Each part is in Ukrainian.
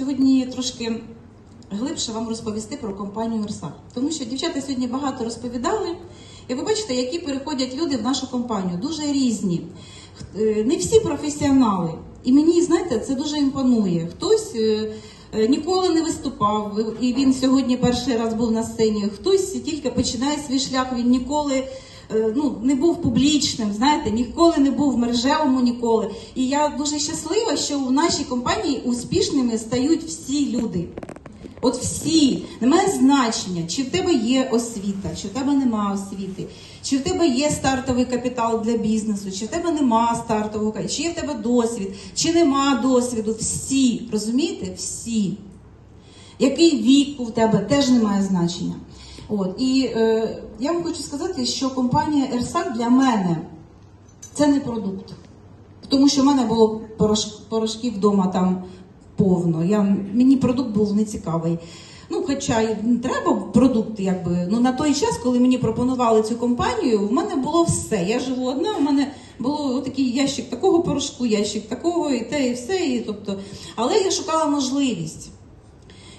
Сьогодні трошки глибше вам розповісти про компанію Ерсак. Тому що дівчата сьогодні багато розповідали, і ви бачите, які переходять люди в нашу компанію. Дуже різні. Е, Не всі професіонали. І мені, знаєте, це дуже імпонує. Хтось е, е, ніколи не виступав, і він сьогодні перший раз був на сцені. Хтось тільки починає свій шлях, він ніколи ну, не був публічним, знаєте, ніколи не був в мережевому ніколи. І я дуже щаслива, що в нашій компанії успішними стають всі люди. От всі немає значення, чи в тебе є освіта, чи в тебе нема освіти, чи в тебе є стартовий капітал для бізнесу, чи в тебе нема стартового капіталу, чи є в тебе досвід, чи нема досвіду. Всі, розумієте? Всі. Який вік у тебе теж не має значення. От і е, я вам хочу сказати, що компанія Ерсак для мене це не продукт. Тому що в мене було порош, порошків вдома там повно. Я, мені продукт був нецікавий. Ну, хоча й треба продукти, якби ну на той час, коли мені пропонували цю компанію, в мене було все. Я живу одна, у мене було такий ящик такого порошку, ящик такого, і те, і все. І, тобто, але я шукала можливість.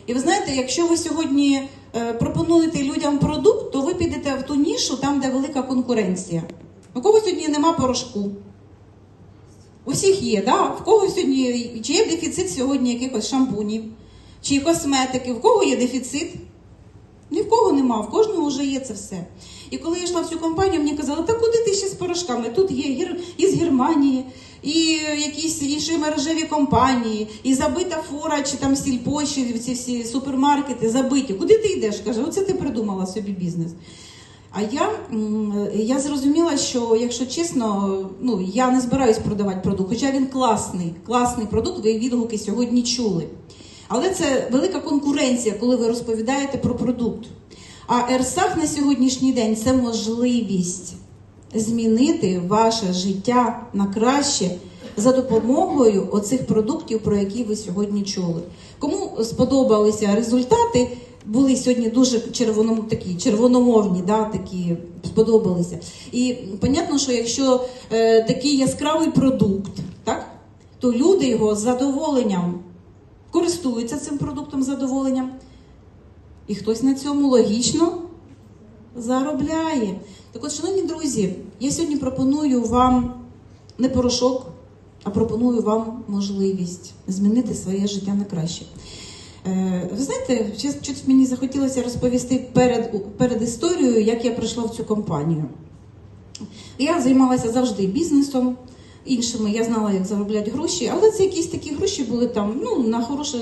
І ви знаєте, якщо ви сьогодні пропонуєте людям продукт, то ви підете в ту нішу, там, де велика конкуренція. У кого сьогодні нема порошку? У всіх є, да? В кого сьогодні чи є дефіцит сьогодні якихось шампунів, чи косметики? В кого є дефіцит? Ні в кого нема, в кожного вже є це все. І коли я йшла в цю компанію, мені казали, та куди ти ще з порошками? Тут є гір... із Германії, і якісь інші мережеві компанії, і забита фора, чи там сільпо, чи ці всі супермаркети забиті. Куди ти йдеш? Каже, оце ти придумала собі бізнес. А я, я зрозуміла, що якщо чесно, ну я не збираюсь продавати продукт, хоча він класний, класний продукт, ви відгуки сьогодні чули. Але це велика конкуренція, коли ви розповідаєте про продукт. А Ерсах на сьогоднішній день це можливість змінити ваше життя на краще за допомогою оцих продуктів, про які ви сьогодні чули. Кому сподобалися результати, були сьогодні дуже червоно, такі червономовні, да, такі сподобалися. І понятно, що якщо е, такий яскравий продукт, так, то люди його з задоволенням користуються цим продуктом з задоволенням. І хтось на цьому логічно заробляє. Так от, шановні друзі, я сьогодні пропоную вам не порошок, а пропоную вам можливість змінити своє життя на краще. Е, Ви знаєте, щось мені захотілося розповісти перед, перед історією, як я прийшла в цю компанію. Я займалася завжди бізнесом, іншими я знала, як заробляти гроші, але це якісь такі гроші були там ну, на хороше,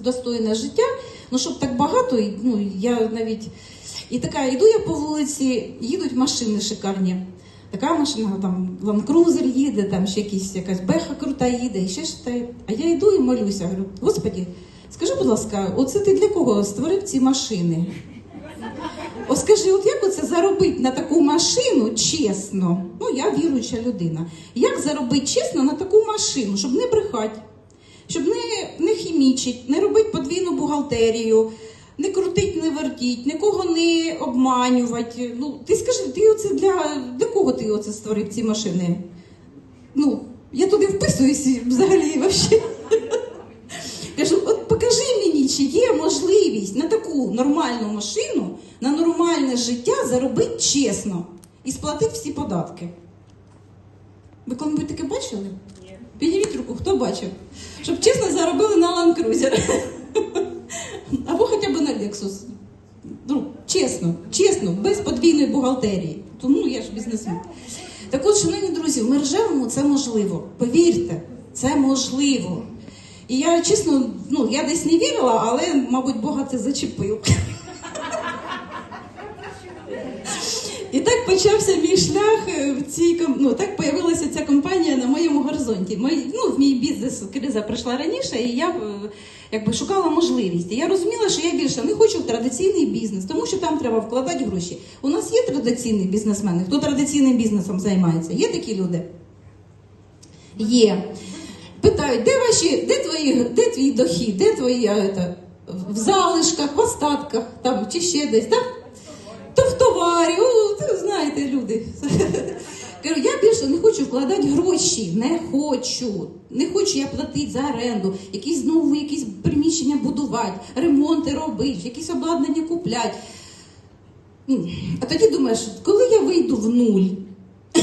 достойне життя. Ну, щоб так багато, ну, я навіть. І така, йду я по вулиці, їдуть машини шикарні. Така машина, там Cruiser їде, там ще якісь, якась беха крута їде, і ще ж та. А я йду і молюся. Говорю, Господі, скажи, будь ласка, оце ти для кого створив ці машини? О, скажи, от як оце заробити на таку машину чесно? Ну, я віруюча людина. Як заробити чесно на таку машину, щоб не брехати, щоб не, не хімічить, не робити подвійну бухгалтерію, не крутить, не вертіть, нікого не обманювати. Ну, ти скажи, ти оце для, для кого ти оце створив ці машини? Ну, я туди вписуюсь взагалі вообще. Кажу, от покажи мені, чи є можливість на таку нормальну машину, на нормальне життя заробити чесно і сплатити всі податки. Ви коли-небудь таке бачили? Ні. Підніміть руку, хто бачив? Щоб чесно заробили на Land Cruiser. Або хоча б на Lexus. Ну, чесно, чесно, без подвійної бухгалтерії. Тому я ж бізнесмен. Так от, шановні друзі, в мережевому це можливо. Повірте, це можливо. І я чесно, ну я десь не вірила, але, мабуть, Бога це зачепив. І так почався мій шлях е, в цій ну, так появилася ця компанія на моєму горизонті. Мой, ну, в мій бізнес криза прийшла раніше, і я е, якби шукала можливість. І я розуміла, що я більше не хочу в традиційний бізнес, тому що там треба вкладати гроші. У нас є традиційні бізнесмени, хто традиційним бізнесом займається? Є такі люди? Є. Питають, де ваші, де твої, де твій дохід, де твої а, это, в залишках, в остатках, там чи ще десь, так? То в товарі, о, знаєте, люди. Кажу, я більше не хочу вкладати гроші, не хочу. Не хочу я платити за оренду, якісь знову якісь приміщення будувати, ремонти робити, якісь обладнання купляти. А тоді думаєш, коли я вийду в нуль?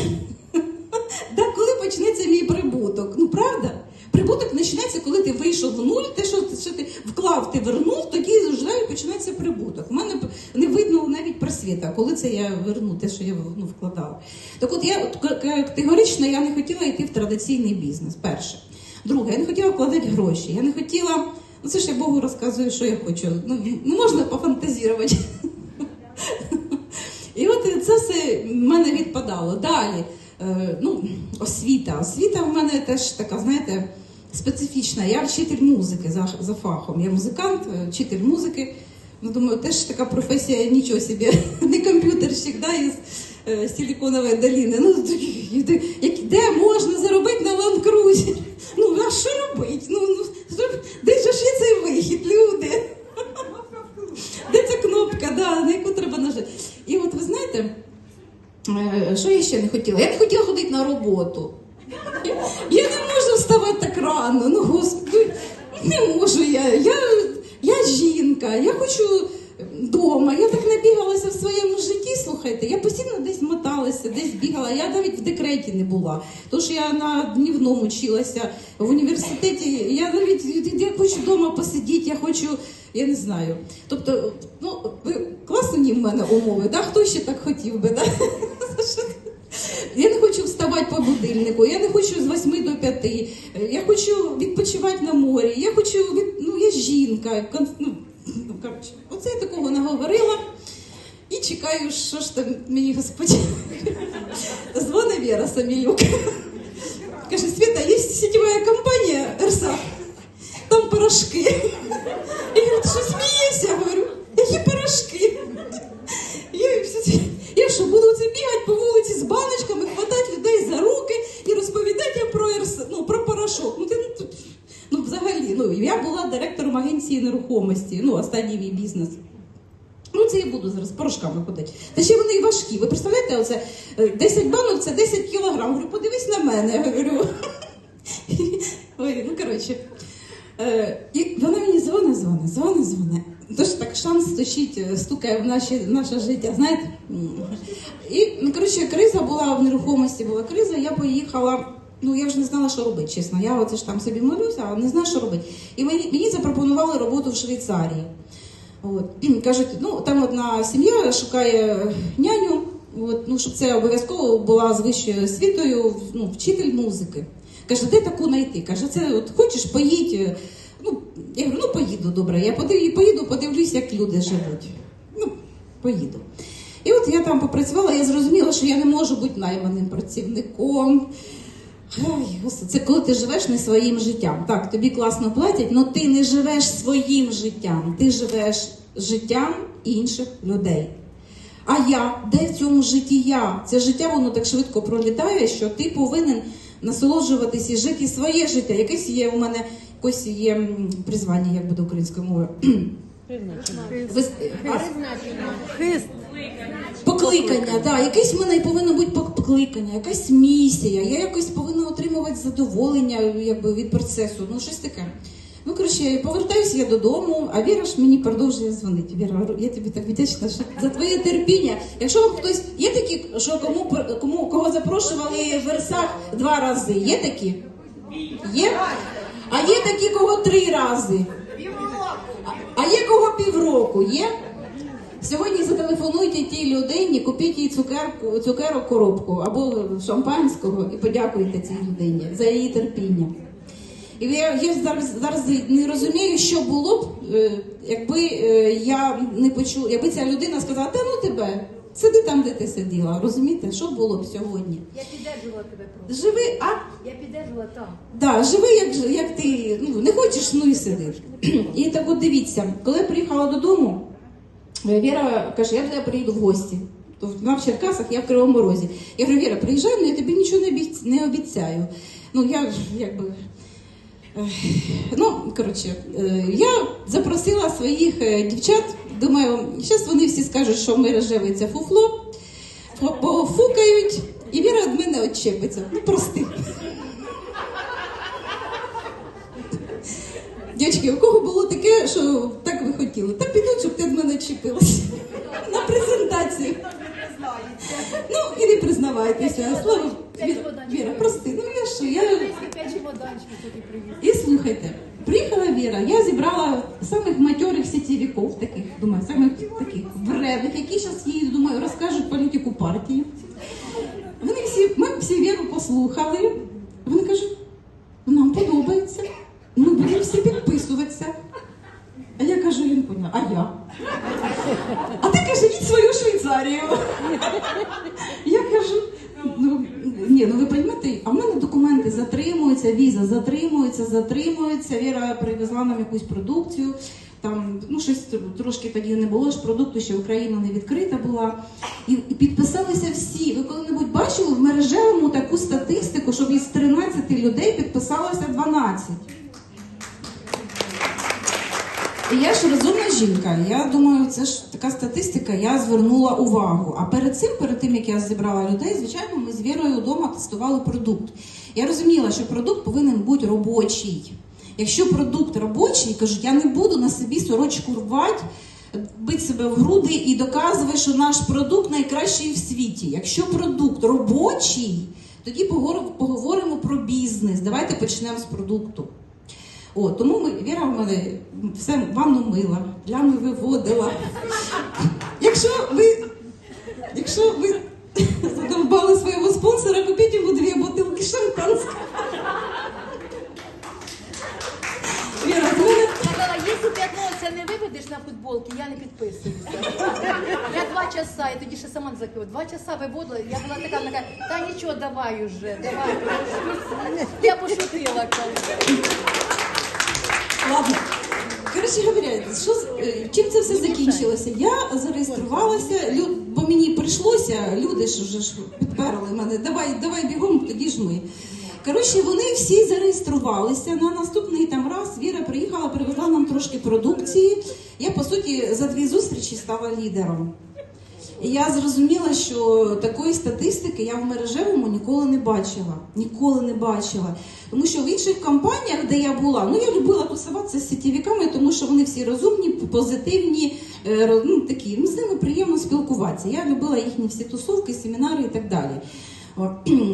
Да, коли почнеться мій прибуток? Ну правда? Прибуток починається, коли ти вийшов в нуль, те, що, що ти вклав, ти вернув, тоді вже починається прибуток. У мене не видно навіть просвіта, коли це я верну, те, що я ну, вкладала. Так от я категорично я не хотіла йти в традиційний бізнес. Перше. Друге, я не хотіла вкладати гроші. Я не хотіла. Ну це ж я Богу розказую, що я хочу. Ну, не можна пофантазірувати. І от це все в мене відпадало. Далі, е, ну, освіта. Освіта в мене теж така, знаєте, специфічна. Я вчитель музики за, за фахом. Я музикант, е, вчитель музики. Ну, думаю, теж така професія нічого собі, не комп'ютерщик, да, із е, Силіконової доліни. Ну, як- де можна заробити на ланкрузі? Ну, а що робити? Ну, ну, де ж є цей вихід, люди? Де ця кнопка, да, на яку треба нажати? І от ви знаєте, е, що я ще не хотіла? Я не хотіла ходити на роботу. Вставати так рано. Ну, господи, не можу я. Я, я жінка, я хочу вдома. Я так набігалася в своєму житті. Слухайте, я постійно десь моталася, десь бігала. Я навіть в декреті не була. Тож я на днівному вчилася в університеті. Я навіть я хочу вдома посидіти, я хочу. Я не знаю. Тобто, ну ви класні в мене умови, да? хто ще так хотів би? Да? Вставати по будильнику, я не хочу з 8 до 5. Я хочу відпочивати на морі. Я хочу від... ну я жінка. Ну, ну коротше, оце я такого наговорила. І чекаю, що ж там мені господь. Дзвонить Віра Самілюк. Каже, Света, є сетєва компанія РСА, там порошки. Я ти що смієшся? Говорю, які порошки? Я, все- бігати по вулиці з баночками, хватати людей за руки і розповідати про, ну, про порошок. Ну, ти, ну, ну, взагалі, ну, я була директором агенції нерухомості, ну, останній мій бізнес. Ну, це я буду зараз порошками ходити. Та ще вони важкі. Ви представляєте, оце е, 10 банок це 10 кілограм. Говорю, подивись на мене. Я говорю. Ой, ну коротше. Е, і вона мені дзвонить, дзвонить, дзвонить, дзвонить. Тож так шанс стучить, е, стукає в наші, наше життя, знаєте? І, ну, коротше, криза була в нерухомості, була криза, я поїхала. Ну, я вже не знала, що робити, чесно. Я оце ж там собі молюся, а не знаю, що робити. І мені, мені запропонували роботу в Швейцарії. От. Кажуть, ну там одна сім'я шукає няню, от, ну, щоб це обов'язково була з вищою освітою, ну, вчитель музики. Каже, де таку знайти? Каже, це от хочеш поїдь. Я говорю, ну поїду добре. Я поїду, подивлюсь, як люди живуть. Ну, поїду. І от я там попрацювала, я зрозуміла, що я не можу бути найманим працівником. Ой, це коли ти живеш не своїм життям. Так, тобі класно платять, але ти не живеш своїм життям, ти живеш життям інших людей. А я, де в цьому житті я? Це життя воно так швидко пролітає, що ти повинен насолоджуватись і жити своє життя. Якесь є у мене якось є призвання, як буде українською мовою. Хист. Покликання, да, якесь в мене повинно бути покликання, якась місія. Я якось повинна отримувати задоволення якби, від процесу. Ну, щось таке. Ну, коротше, повертаюся я додому, а Віра ж мені продовжує дзвонити. Віра, я тобі так вдячна що за твоє терпіння. Якщо вам хтось є такі, що кому кому кого запрошували в версах два рази, є такі? Є? А є такі, кого три рази. А- є кого півроку, є? Сьогодні зателефонуйте тій людині, купіть їй цукерку, цукерок коробку або шампанського і подякуйте цій людині за її терпіння. І я, я зараз, зараз не розумію, що було б, е, якби е, я не почула, якби ця людина сказала, та ну тебе, сиди там, де ти сиділа. Розумієте, що було б сьогодні? Я піддержувала тебе просто. Живи, а Я піддержувала там. Да, живи, як, як ти ну, не хочеш, ну і сиди. І так от дивіться, коли я приїхала додому, е, Віра каже, я тебе приїду в гості. То вона в Черкасах, я в Кривому Розі. Я говорю, Віра, приїжджай, але я тобі нічого не обіцяю. Ну, я якби. Ну, коротше, е, я запросила своїх е, дівчат. Думаю, зараз вони всі скажуть, що ми рожевий це фуфло, фу- пофукають, І Віра від мене відчепиться. Ну, прости. Дівчатки, у кого було таке, що так ви хотіли? Та підуть, щоб ти від мене чіпилася на презентації. Ну, і не признавайтеся. Слава Віра, прости, ну я що, я. І слухайте, приїхала Віра, я зібрала самих матьорих сітєвіков таких, думаю, самих таких вредних, які зараз їй, думаю, розкажуть політику партії. Вони всі, ми всі Віру послухали. Вони кажуть, нам подобається. Ми будемо всі підписуватися. А я кажу, я не поняла, а я? А ти каже, їдь в свою Швейцарію. Я кажу, ну ні, ну ви розумієте, а в мене документи затримуються, віза затримується, затримується. Віра привезла нам якусь продукцію. Там ну щось трошки тоді не було ж продукту, ще Україна не відкрита була. І, і підписалися всі. Ви коли-небудь бачили в мережевому таку статистику, щоб із 13 людей підписалося 12. І я ж розумна жінка. Я думаю, це ж така статистика. Я звернула увагу. А перед цим, перед тим як я зібрала людей, звичайно, ми з Вірою вдома тестували продукт. Я розуміла, що продукт повинен бути робочий. Якщо продукт робочий, кажу, я не буду на собі сорочку рвати, бити себе в груди і доказувати, що наш продукт найкращий в світі. Якщо продукт робочий, тоді поговоримо- про бізнес. Давайте почнемо з продукту. О, тому ми, Віра в мене все ванну мила, плями виводила. Якщо ви, якщо ви задовбали свого спонсора, купіть йому дві бутилки шампанського. Віра, в мене якщо це не виведеш на футболки, я не підписуюся. Я два часа, і тоді ще сама закрила. Два часа виводила, я була така, каже, та нічого, давай уже, давай. Я пошутила, кажу. Ладно. Коротше говоря, що е, чим це все закінчилося? Я зареєструвалася, лю- бо мені прийшлося, люди ж вже ж підперли мене. Давай, давай бігом, тоді ж ми. Коротше, вони всі зареєструвалися. На наступний там раз Віра приїхала, привезла нам трошки продукції. Я по суті за дві зустрічі стала лідером. І я зрозуміла, що такої статистики я в мережевому ніколи не бачила. Ніколи не бачила. Тому що в інших компаніях, де я була, ну я любила тусуватися з сітєвіками, тому що вони всі розумні, позитивні, е, ну, такі, ну, з ними приємно спілкуватися. Я любила їхні всі тусовки, семінари і так далі.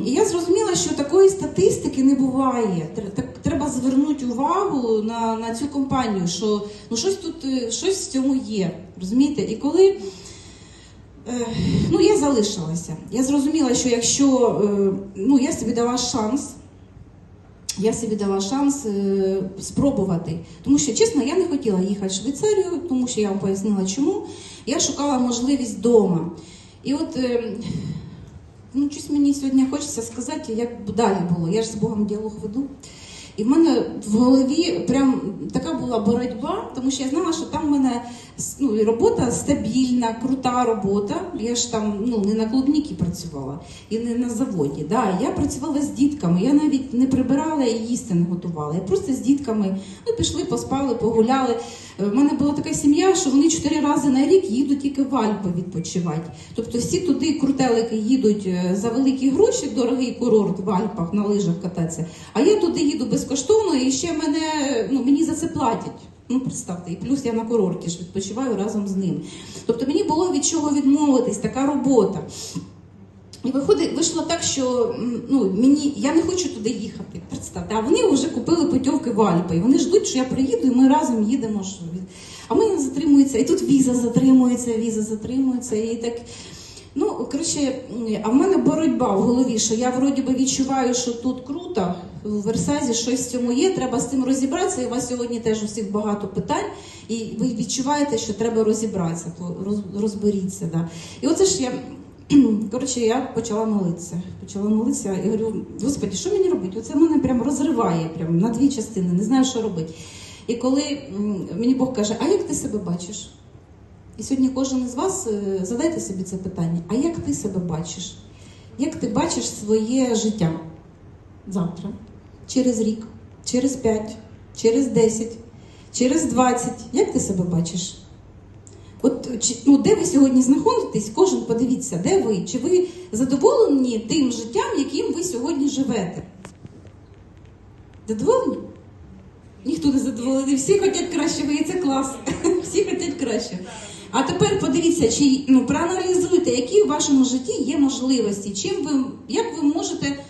І я зрозуміла, що такої статистики не буває. Треба звернути увагу на, на цю компанію, що ну щось тут е, щось в цьому є. Розумієте? І коли Ну, я залишилася. Я зрозуміла, що якщо е, ну, я собі дала шанс, я собі дала шанс е, спробувати. Тому що, чесно, я не хотіла їхати в Швейцарію, тому що я вам пояснила чому. Я шукала можливість вдома. І от е, ну, щось мені сьогодні хочеться сказати, як далі було. Я ж з Богом діалог веду. І в мене в голові прям така була боротьба, тому що я знала, що там в мене ну, робота стабільна, крута робота. Я ж там ну, не на клубніки працювала і не на заводі. Да, я працювала з дітками. Я навіть не прибирала і їсти не готувала. Я просто з дітками ну, пішли, поспали, погуляли. Е, В мене була така сім'я, що вони чотири рази на рік їдуть тільки в Альпи відпочивати. Тобто всі туди крутелики їдуть е, за великі гроші, дорогий курорт в Альпах на лижах кататися. А я туди їду безкоштовно і ще мене ну мені за це платять. Ну, представте, і плюс я на курорті ж відпочиваю разом з ним. Тобто мені було від чого відмовитись, така робота. І виходить, вийшло так, що ну, мені, я не хочу туди їхати. Представте, а вони вже купили путівки в Альпи. І вони ждуть, що я приїду, і ми разом їдемо. Що... А мене затримується, і тут віза затримується, віза затримується. І так. Ну, коротше, а в мене боротьба в голові, що я вроді би відчуваю, що тут круто, в Версазі щось в цьому є, треба з цим розібратися. І у вас сьогодні теж усіх багато питань, і ви відчуваєте, що треба розібратися, то розберіться. Да. І оце ж я. Коротше, я почала молитися. Почала молитися і говорю, Господи, що мені робити? Оце мене прям розриває прям на дві частини, не знаю, що робити. І коли мені Бог каже, а як ти себе бачиш? І сьогодні кожен із вас е, задайте собі це питання: а як ти себе бачиш? Як ти бачиш своє життя завтра, через рік, через п'ять, через десять, через двадцять? Як ти себе бачиш? От ну, де ви сьогодні знаходитесь, кожен подивіться, де ви, чи ви задоволені тим життям, яким ви сьогодні живете? Задоволені? Ніхто не задоволений, всі хочуть краще, і це клас. Всі хочуть краще. А тепер подивіться, чи ну проаналізуйте, які в вашому житті є можливості, чим ви як ви можете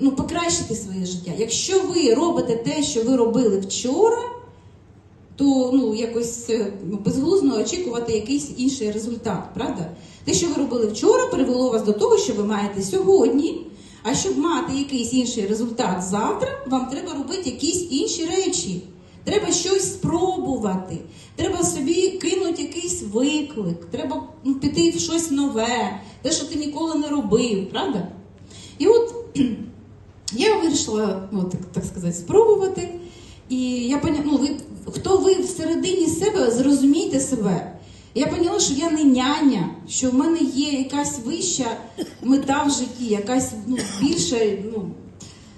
ну, покращити своє життя. Якщо ви робите те, що ви робили вчора, то ну якось е, ну, очікувати якийсь інший результат, правда? Те, що ви робили вчора, привело вас до того, що ви маєте сьогодні. А щоб мати якийсь інший результат завтра, вам треба робити якісь інші речі. Треба щось спробувати. Треба собі кинути якийсь виклик. Треба ну, піти в щось нове, те, що ти ніколи не робив, правда? І от я вирішила, ну, так, так сказати, спробувати. І я поняла, ну, ви, хто ви всередині себе, зрозумійте себе. Я поняла, що я не няня, що в мене є якась вища мета в житті, якась ну, більша. Ну,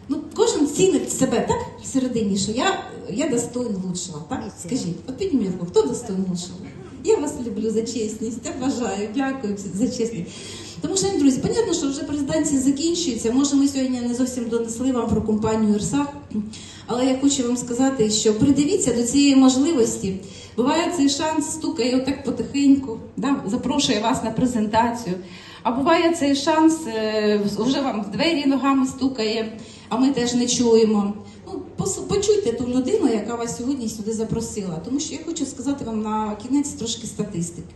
ну, кожен цінить себе так всередині, що я, я достойна лучшого. Так? Скажіть, от підніміть руку, хто достойний лучшого? Я вас люблю за чесність, я бажаю, дякую за чесність. Тому що, друзі, понятно, що вже президенція закінчується. Може, ми сьогодні не зовсім донесли вам про компанію Ірсах, але я хочу вам сказати, що придивіться до цієї можливості. Буває цей шанс стукає отак потихеньку, да, запрошує вас на презентацію. А буває цей шанс е, вже вам в двері ногами стукає, а ми теж не чуємо. Ну, почуйте ту людину, яка вас сьогодні сюди запросила. Тому що я хочу сказати вам на кінець трошки статистики.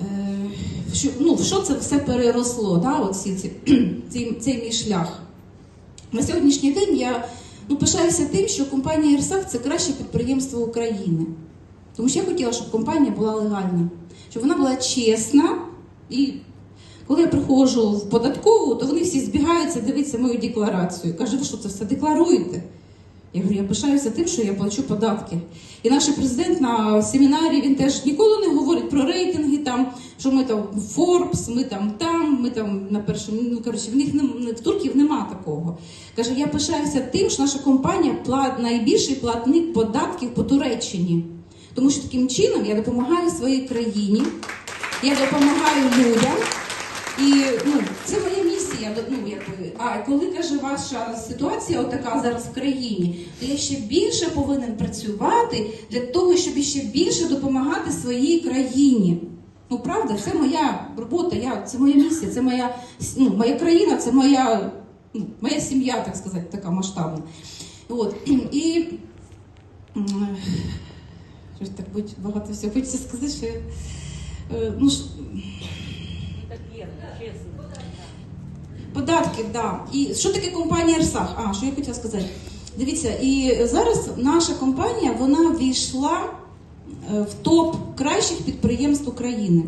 Е, що, ну, в що це все переросло, да, всі ці, цей, цей мій шлях. На сьогоднішній день я ну, пишаюся тим, що компанія Ірсак це краще підприємство України. Тому що я хотіла, щоб компанія була легальна, щоб вона була чесна. І коли я приходжу в податкову, то вони всі збігаються, дивитися мою декларацію. Каже, ви що це все декларуєте? Я говорю, я пишаюся тим, що я плачу податки. І наш президент на семінарі він теж ніколи не говорить про рейтинги, там, що ми там Forbes, ми там там, ми там на першому. Ну коротше, в них в турків нема такого. Каже, я пишаюся тим, що наша компанія плат найбільший платник податків по Туреччині. Тому що таким чином я допомагаю своїй країні, я допомагаю людям. І ну, це місія. Ну, якби. А коли каже ваша ситуація отака зараз в країні, то я ще більше повинен працювати для того, щоб ще більше допомагати своїй країні. Ну правда, це моя робота, я, це моя місія, це моя, ну, моя країна, це моя, ну, моя сім'я, так сказати, така масштабна. От. І щось так будь- багато всього хочеться сказати, що е, ну, ж- Так є, чесно. Податків, да. І що таке компанія Ерсах? А, що я хотіла сказати? Дивіться, і зараз наша компанія вона війшла е, в топ кращих підприємств України.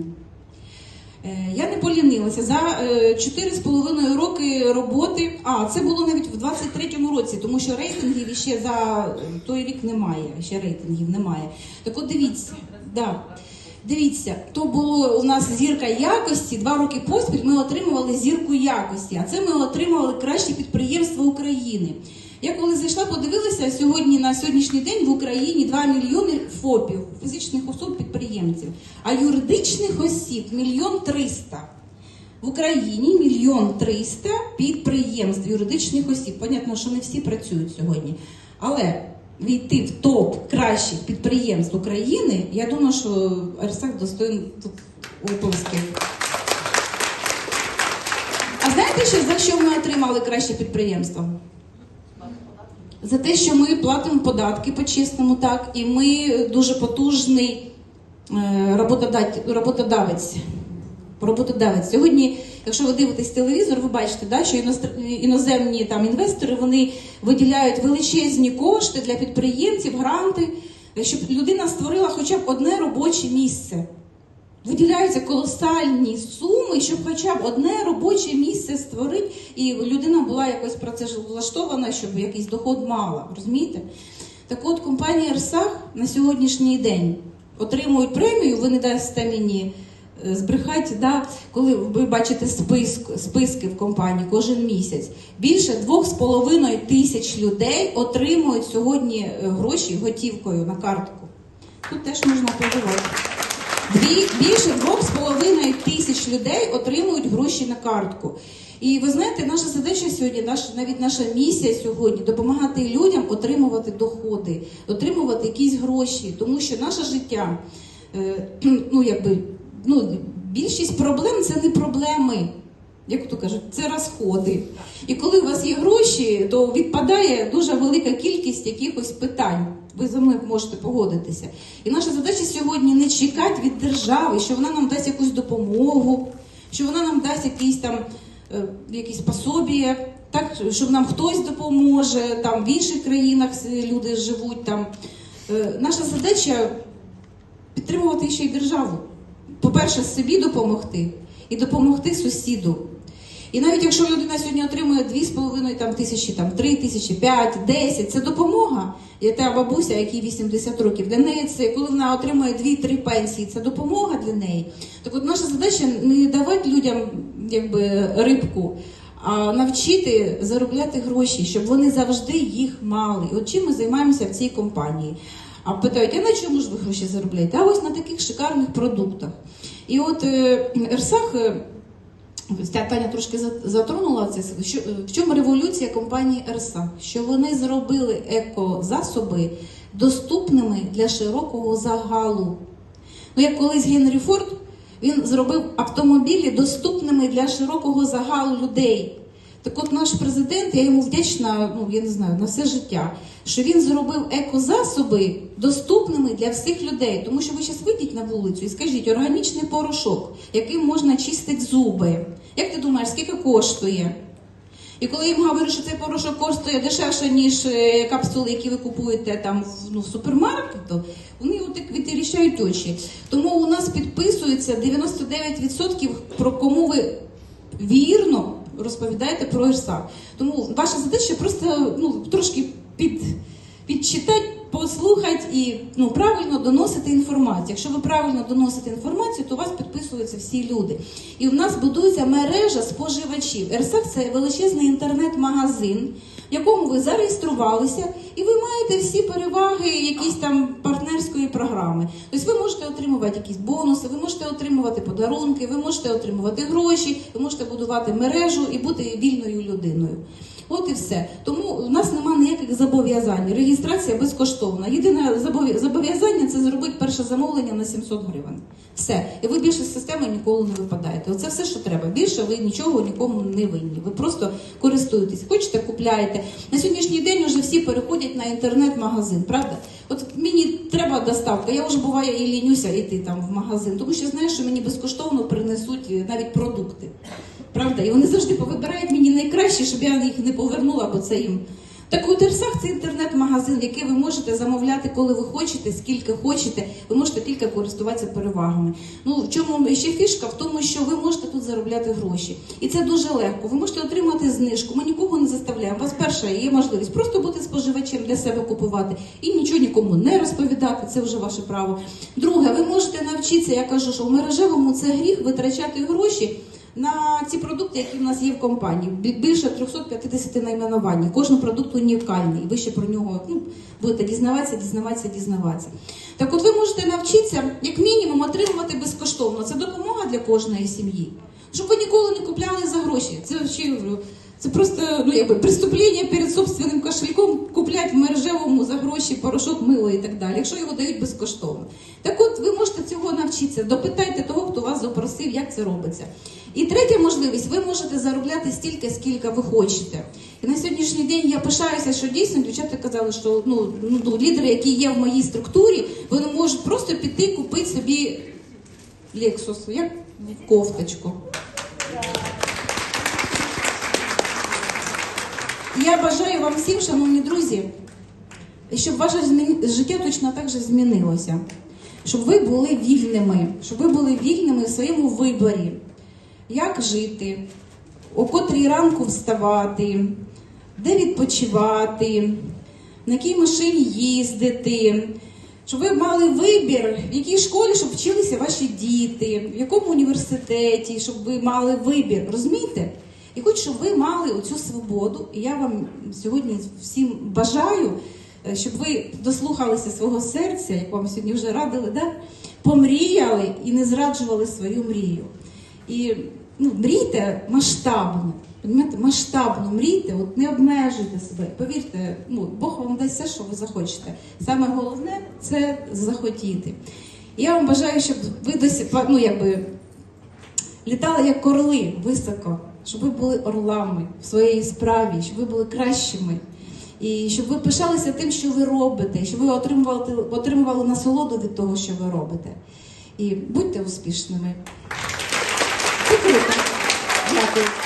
Е, Я не полінилася за е, 4,5 роки роботи. А це було навіть в 23-му році, тому що рейтингів ще за той рік немає. Ще рейтингів немає. Так от дивіться, да. Дивіться, то було у нас зірка якості. Два роки поспіль ми отримували зірку якості, а це ми отримували краще підприємство України. Я коли зайшла, подивилася сьогодні на сьогоднішній день в Україні 2 мільйони ФОПів, фізичних осіб підприємців, а юридичних осіб мільйон триста. В Україні мільйон триста підприємств юридичних осіб. Понятно, що не всі працюють сьогодні. Але війти в топ кращих підприємств України, я думаю, що Арсак достоїн тут оплесків. А знаєте, що за що ми отримали краще підприємство? За те, що ми платимо податки по-чесному, так, і ми дуже потужний е, роботодавець. Роботодавець. Сьогодні, якщо ви дивитесь телевізор, ви бачите, да, що іноземні там інвестори вони виділяють величезні кошти для підприємців, гранти, щоб людина створила хоча б одне робоче місце. Виділяються колосальні суми, щоб хоча б одне робоче місце створити, і людина була якось працевлаштована, щоб якийсь доход мала. Розумієте? Так от компанія Ерсах на сьогоднішній день отримують премію, ви не дасте мені е, збрехати, да, коли ви бачите списк, списки в компанії кожен місяць. Більше 2,5 тисяч людей отримують сьогодні е, гроші готівкою на картку. Тут теж можна подивитися. Більше двох з половиною тисяч людей отримують гроші на картку. І ви знаєте, наша задача сьогодні, наш, навіть наша місія сьогодні допомагати людям отримувати доходи, отримувати якісь гроші, тому що наше життя, е, ну якби, ну, більшість проблем це не проблеми. Як то кажуть, це розходи. І коли у вас є гроші, то відпадає дуже велика кількість якихось питань. Ви за мною можете погодитися. І наша задача сьогодні не чекати від держави, що вона нам дасть якусь допомогу, що вона нам дасть якісь там е, якісь пособі, так, щоб нам хтось допоможе, там в інших країнах люди живуть там. Е, Наша задача підтримувати ще й державу. По-перше, собі допомогти і допомогти сусіду. І навіть якщо людина сьогодні отримує 2,5 там, тисячі, там, 3 тисячі, 5, 10, це допомога. І та бабуся, якій 80 років, для неї це, коли вона отримує 2-3 пенсії, це допомога для неї. Так от наша задача не давати людям якби, рибку, а навчити заробляти гроші, щоб вони завжди їх мали. От чим ми займаємося в цій компанії. А питають, а на чому ж ви гроші заробляєте? А ось на таких шикарних продуктах. І от е, Ерсах, е, Таня трошки затронула це. Що, в чому революція компанії Ерсах? Що вони зробили екозасоби доступними для широкого загалу. Ну, як колись Генрі Форд, він зробив автомобілі доступними для широкого загалу людей. Так от наш президент, я йому вдячна, ну я не знаю, на все життя, що він зробив екозасоби доступними для всіх людей. Тому що ви зараз вийдіть на вулицю і скажіть, органічний порошок, яким можна чистити зуби. Як ти думаєш, скільки коштує? І коли їм говорять, що цей порошок коштує дешевше, ніж е, капсули, які ви купуєте там ну, в супермаркету, вони отак витріщають очі. Тому у нас підписується 99% про кому ви вірно розповідаєте про ірса. Тому ваша задача просто ну, трошки під, підчитати, послухати і ну, правильно доносити інформацію. Якщо ви правильно доносите інформацію, то у вас підписуються всі люди. І в нас будується мережа споживачів. Ерсак це величезний інтернет-магазин, в якому ви зареєструвалися, і ви маєте всі переваги якісь там партнерської програми. Тобто ви можете отримувати якісь бонуси, ви можете отримувати подарунки, ви можете отримувати гроші, ви можете будувати мережу і бути вільною людиною. От і все. Тому у нас немає ніяких зобов'язань. Реєстрація безкоштовна. Єдине зобов'язання це зробити перше замовлення на 700 гривень. Все. І ви більше з системи ніколи не випадаєте. Оце все, що треба. Більше ви нічого нікому не винні. Ви просто користуєтесь. Хочете, купляєте. На сьогоднішній день вже всі переходять на інтернет-магазин, правда? От мені треба доставка. Я вже буває і лінюся йти там в магазин, тому що знаєш, що мені безкоштовно принесуть е, навіть продукти. Правда? І вони завжди повибирають мені найкраще, щоб я їх не повернула, бо це їм. Так Ерсах це інтернет-магазин, який ви можете замовляти, коли ви хочете, скільки хочете. Ви можете тільки користуватися перевагами. Ну в чому ще фішка? В тому, що ви можете тут заробляти гроші, і це дуже легко. Ви можете отримати знижку. Ми нікого не заставляємо. У вас перша є можливість просто бути споживачем для себе купувати і нічого нікому не розповідати. Це вже ваше право. Друге, ви можете навчитися. Я кажу, що в мережевому це гріх витрачати гроші на ці продукти, які в нас є в компанії. Бі- Більше 350 найменувань. Кожен продукт унікальний. Ви ще про нього ну, будете дізнаватися, дізнаватися, дізнаватися. Так от ви можете навчитися, як мінімум, отримувати безкоштовно. Це допомога для кожної сім'ї. Щоб ви ніколи не купляли за гроші. Це це просто ну, якби, преступлення перед собственним кошельком купляти в мережевому за гроші порошок, мило і так далі, якщо його дають безкоштовно. Так от ви можете цього навчитися. Допитайте того, хто вас запросив, як це робиться. І третя можливість, ви можете заробляти стільки, скільки ви хочете. І на сьогоднішній день я пишаюся, що дійсно дівчата казали, що ну, ну лідери, які є в моїй структурі, вони можуть просто піти купити собі Lexus, як кофточку. Я бажаю вам всім, шановні друзі, щоб ваше життя точно так же змінилося. Щоб ви були вільними, щоб ви були вільними в своєму виборі, як жити, о котрій ранку вставати, де відпочивати, на якій машині їздити, щоб ви мали вибір, в якій школі, щоб вчилися ваші діти, в якому університеті, щоб ви мали вибір, розумієте? І хочу, щоб ви мали оцю свободу. І я вам сьогодні всім бажаю, е, щоб ви дослухалися свого серця, як вам сьогодні вже радили, да? помріяли і не зраджували свою мрію. І ну, мрійте масштабно. Розумієте, масштабно мрійте, от не обмежуйте себе. Повірте, ну, Бог вам дасть все, що ви захочете. Саме головне це захотіти. Я вам бажаю, щоб ви досі, ну, якби, літали як орли високо, щоб ви були орлами в своїй справі, щоб ви були кращими. І щоб ви пишалися тим, що ви робите, щоб ви отримували, отримували насолоду від того, що ви робите. І будьте успішними. Дякую.